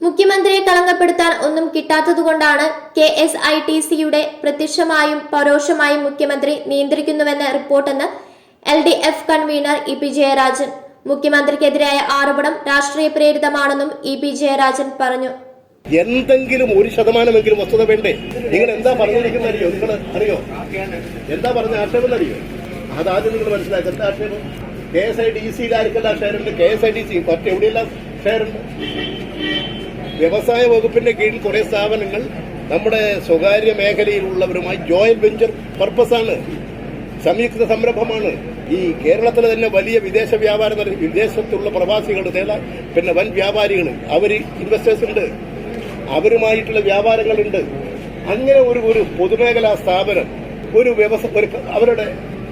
മുഖ്യമന്ത്രിയെ കളങ്കപ്പെടുത്താൻ ഒന്നും കിട്ടാത്തതുകൊണ്ടാണ് കെ എസ് ഐ ടി സിയുടെ പ്രത്യക്ഷമായും പരോക്ഷമായും മുഖ്യമന്ത്രി നിയന്ത്രിക്കുന്നുവെന്ന റിപ്പോർട്ടെന്ന് L D F convener E P Jayarajan. മുഖ്യമന്ത്രിക്കെതിരായ ആരോപണം രാഷ്ട്രീയ പ്രേരിതമാണെന്നും ഇ പി ജയരാജൻ പറഞ്ഞു. എന്തെങ്കിലും ഒരു ശതമാനമെങ്കിലും വസ്തുത വേണ്ടേ? നിങ്ങൾ എന്താ പറഞ്ഞിരിക്കുന്ന അറിയോ? നിങ്ങൾ അറിയോ? എന്താ പറഞ്ഞ ആക്ഷേപം അറിയോ? അതാദ്യം നിങ്ങൾ മനസ്സിലാക്കുക. എന്താ ആക്ഷേപം? കെ എസ് ഐ ഡി സിയിൽ ആർക്കെല്ലാം ഷെയറുണ്ട് K S I D C മറ്റെവിടെയെല്ലാം ഷെയറുണ്ട് വ്യവസായ വകുപ്പിന്റെ കീഴിൽ കുറെ സ്ഥാപനങ്ങൾ നമ്മുടെ സ്വകാര്യ മേഖലയിലുള്ളവരുമായി ജോയിന്റ് വെഞ്ചർ പർപ്പസാണ് സംയുക്ത സംരംഭമാണ്. ഈ കേരളത്തിലെ തന്നെ വലിയ വിദേശ വ്യാപാരം വിദേശത്തുള്ള പ്രവാസികൾ പിന്നെ വൻ വ്യാപാരികൾ. അവർ ഇൻവെസ്റ്റേഴ്സ് ഉണ്ട്. അവരുമായിട്ടുള്ള വ്യാപാരങ്ങളുണ്ട്. അങ്ങനെ ഒരു ഒരു പൊതുമേഖലാ സ്ഥാപനം ഒരു വ്യവസ്ഥ ഒരു അവരുടെ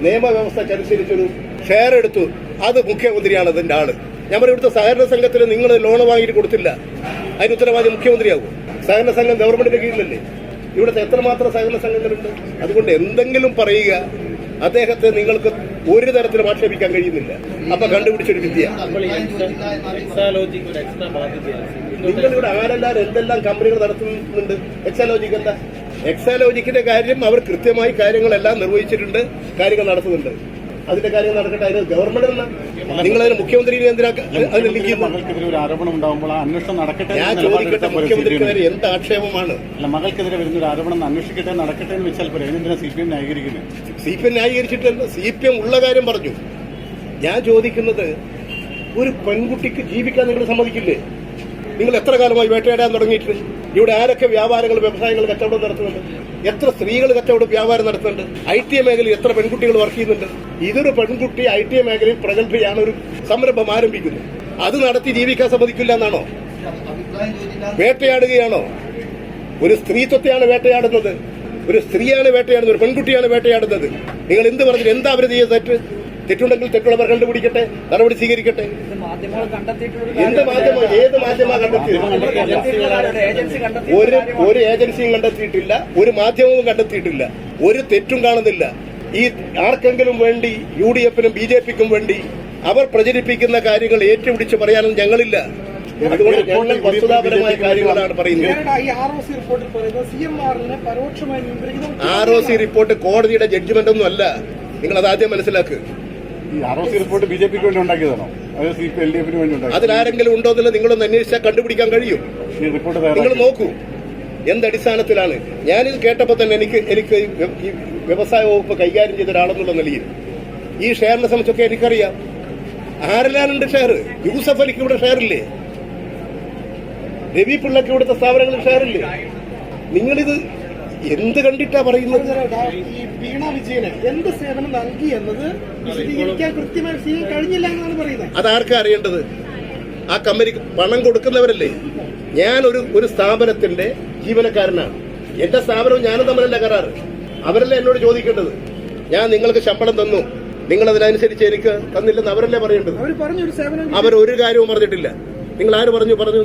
നിയമവ്യവസ്ഥക്കനുസരിച്ചൊരു ഷെയർ എടുത്തു. അത് മുഖ്യമന്ത്രിയാണ് അതിന്റെ ആൾ. ഞാൻ പറയും ഇവിടുത്തെ സഹകരണ സംഘത്തിൽ നിങ്ങൾ ലോൺ വാങ്ങിയിട്ട് കൊടുത്തില്ല. അതിന് ഉത്തരവാദി മുഖ്യമന്ത്രിയാകും. സഹകരണ സംഘം ഗവൺമെന്റിന്റെ കീഴിലല്ലേ? ഇവിടുത്തെ എത്രമാത്രം സഹകരണ സംഘങ്ങളുണ്ട്? അതുകൊണ്ട് എന്തെങ്കിലും പറയുക അദ്ദേഹത്തെ നിങ്ങൾക്ക് ഒരു തരത്തിലും ആക്ഷേപിക്കാൻ കഴിയുന്നില്ല. അപ്പൊ കണ്ടുപിടിച്ചൊരു വിദ്യ. നിങ്ങളിവിടെ ആരെല്ലാം എന്തെല്ലാം കമ്പനികൾ നടത്തുന്നുണ്ട്? എക്സാലോജിക്ക് എന്താ? എക്സാലോജിക്കിന്റെ കാര്യം അവർ കൃത്യമായി കാര്യങ്ങളെല്ലാം നിർവഹിച്ചിട്ടുണ്ട് കാര്യങ്ങൾ നടത്തുന്നുണ്ട്. അതിന്റെ കാര്യം നടക്കട്ടെ. അതിന് ഗവൺമെന്റ് നിങ്ങൾ അതിന് മുഖ്യമന്ത്രി എന്തിനാ അതിന് ലിങ്ക്? മകൾക്കെതിരെ ഒരു ആരോപണം ഉണ്ടാകുമ്പോൾ അന്വേഷണം നടക്കട്ടെ ഞാൻ ചോദിക്കട്ടെ മുഖ്യമന്ത്രിക്കെതിരെ? എന്ത് ആക്ഷേപമാണ്? അല്ല മകൾക്കെതിരെ വരുന്ന ഒരു ആരോപണം അന്വേഷിക്കട്ടെ നടക്കട്ടെ എന്ന് വെച്ചാൽ പോരെ. അതിനെന്തിനാ സി പി എം ന്യായീകരിക്കുന്നത് സി പി എം ന്യായീകരിച്ചിട്ടല്ല. സി പി എം ഉള്ള കാര്യം പറഞ്ഞു. ഞാൻ ചോദിക്കുന്നത് ഒരു പെൺകുട്ടിക്ക് ജീവിക്കാൻ നിങ്ങൾ സമ്മതിക്കില്ലേ? നിങ്ങൾ എത്ര കാലമായി വേട്ടയാടാൻ തുടങ്ങിയിട്ട് ഇവിടെ ആരൊക്കെ വ്യാപാരങ്ങൾ വ്യവസായങ്ങൾ കച്ചവടം നടത്തുന്നുണ്ട്? എത്ര സ്ത്രീകൾ കച്ചവടം വ്യാപാരം നടത്തുന്നുണ്ട്? ഐ ടി മേഖലയിൽ എത്ര പെൺകുട്ടികൾ വർക്ക് ചെയ്യുന്നുണ്ട്? ഇതൊരു പെൺകുട്ടി ഐ ടി മേഖലയിൽ പ്രഗത്ഭയാണ് ഒരു സംരംഭം ആരംഭിക്കുന്നത് അത് നടത്തി ജീവിക്കാൻ സമ്മതിക്കില്ല എന്നാണോ? വേട്ടയാടുകയാണോ? ഒരു സ്ത്രീത്വത്തെയാണ് വേട്ടയാടുന്നത്. ഒരു സ്ത്രീയാണ് വേട്ടയാടുന്നത് ഒരു പെൺകുട്ടിയാണ് വേട്ടയാടുന്നത്. നിങ്ങൾ എന്ത് പറഞ്ഞു എന്താ അവർ തെറ്റ്? തെറ്റുണ്ടെങ്കിൽ തെറ്റുള്ളവർ കണ്ടുപിടിക്കട്ടെ നടപടി സ്വീകരിക്കട്ടെ. എന്ത് മാധ്യമം ഏത് മാധ്യമ കണ്ടെത്തിയത് കണ്ടെത്തി? ഒരു ഒരു ഏജൻസിയും കണ്ടെത്തിയിട്ടില്ല ഒരു മാധ്യമവും കണ്ടെത്തിയിട്ടില്ല ഒരു തെറ്റും കാണുന്നില്ല. ഈ ആർക്കെങ്കിലും വേണ്ടി യു ഡി എഫിനും ബി ജെ പിക്കും വേണ്ടി അവർ പ്രചരിപ്പിക്കുന്ന കാര്യങ്ങൾ ഏറ്റുപിടിച്ച് പറയാനും ഞങ്ങളില്ല. അതുകൊണ്ട് ഞങ്ങൾ വസ്തുതാപരമായ കാര്യങ്ങളാണ് പറയുന്നത്. ആർ ഒ സി റിപ്പോർട്ട് കോടതിയുടെ ജഡ്ജ്മെന്റ് ഒന്നും അല്ല നിങ്ങൾ അത് ആദ്യം മനസ്സിലാക്കുക ഈ R O C report B J പിക്ക് വേണ്ടി ഉണ്ടാക്കിയതാണോ? അത് സി പി എൽ ഡി എഫിന് വേണ്ടി ഉണ്ടാക്കി അതിലാരെങ്കിലും ഉണ്ടോ എന്നുള്ളത് നിങ്ങളൊന്ന് അന്വേഷിച്ചാൽ കണ്ടുപിടിക്കാൻ കഴിയും. ഈ റിപ്പോർട്ട് നിങ്ങൾ തയ്യാറാക്കി നോക്കൂ. എന്തടിസ്ഥാനത്തിലാണ്? ഞാനിത് കേട്ടപ്പോൾ തന്നെ എനിക്ക് എനിക്ക് ഈ വ്യ- ഈ വ്യവസായ വകുപ്പ് കൈകാര്യം ചെയ്ത ഒരാളെന്നുള്ള നിലയിൽ. ഈ ഷെയറിനെ സംബന്ധിച്ചൊക്കെ എനിക്കറിയാം. ആരെല്ലാനുണ്ട് ഷെയർ യൂസഫ് അലിക്ക് ഇവിടെ ഷെയർ ഇല്ലേ രവി പിള്ളക്ക് ഇവിടുത്തെ സ്ഥാപനങ്ങളിൽ ഷെയർ ഇല്ലേ നിങ്ങളിത് എന്ത് കണ്ടിട്ടാ പറയുന്നത്? ഈ വീണ വിജയന് എന്ത് സേവനം നൽകി എന്നത് വിശദീകരിക്കാൻ കൃത്യമായി ചെയ്യാൻ കഴിഞ്ഞില്ല എന്നാണ് പറയുന്നത്. അതാർക്കാ അറിയേണ്ടത്? ആ കമ്പനിക്ക് പണം കൊടുക്കുന്നവരല്ലേ? ഞാൻ ഒരു ഒരു സ്ഥാപനത്തിന്റെ ജീവനക്കാരനാണ്. എന്റെ സ്ഥാപനവും ഞാനും തമ്മിലല്ല കരാറ്. അവരല്ലേ എന്നോട് ചോദിക്കേണ്ടത്? ഞാൻ നിങ്ങൾക്ക് ശമ്പളം തന്നു. നിങ്ങൾ അതിനനുസരിച്ച് എനിക്ക് തന്നില്ലെന്ന് അവരല്ലേ പറയേണ്ടത്? അവർ ഒരു കാര്യവും പറഞ്ഞിട്ടില്ല. നിങ്ങൾ ആര് പറഞ്ഞു പറഞ്ഞു